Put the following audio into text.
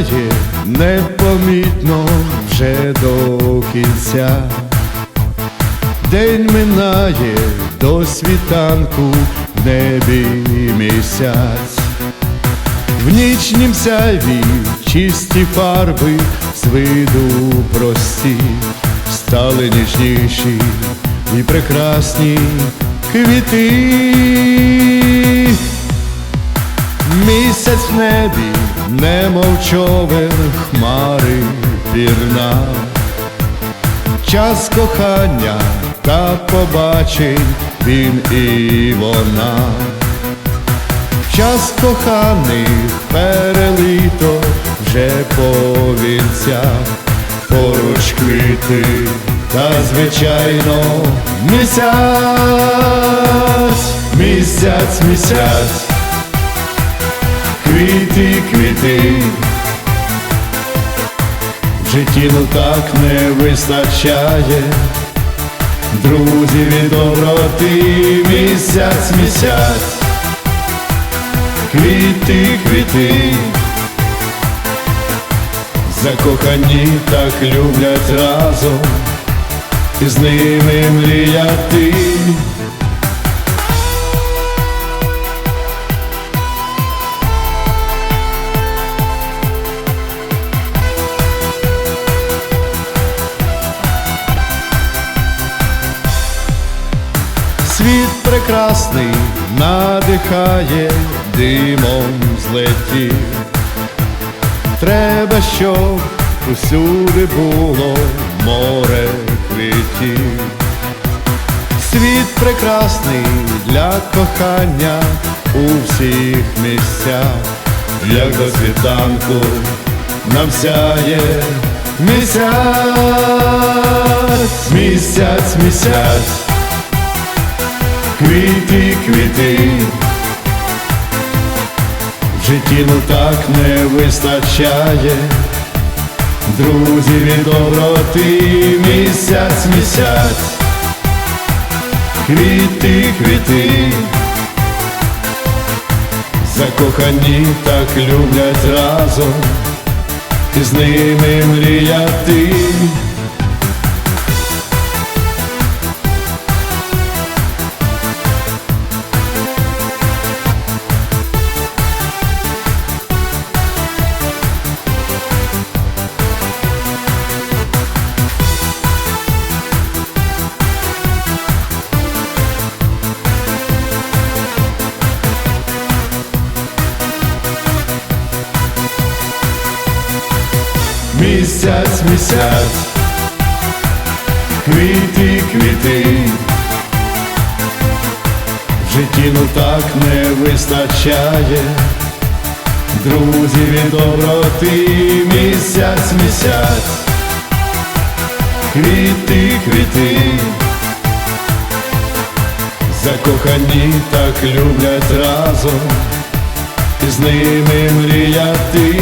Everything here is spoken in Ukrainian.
минає непомітно вже до кінця. День минає до світанку в небі місяць. В нічнім сяйві чисті фарби з виду прості, стали ніжніші і прекрасні квіти. Місяць в небі, немов човен хмари пірна, час кохання та побачень він і вона. Час коханих перелито вже по вінцях, поруч квіти та звичайно місяць, місяць, місяць, квіти, квіти, в житті ну так не вистачає, друзів і доброти, місяць, місяць. Квіти, квіти, закохані так люблять разом, і з ними мріяти. Світ прекрасний надихає, димом злетів. Треба, щоб усюди було море квітів. Світ прекрасний для кохання у всіх місцях, як до світанку нам сяє місяць, місяць, місяць квіти, квіти, в житті ну так не вистачає, друзів і доброти, місяць, місяць, квіти, квіти, закохані так люблять разом, і з ними мріяти. Місяць, місяць, квіти, квіти, в житті ну так не вистачає, друзів і доброти, місяць, місяць, квіти, квіти, закохані так люблять разом, і з ними мріяти.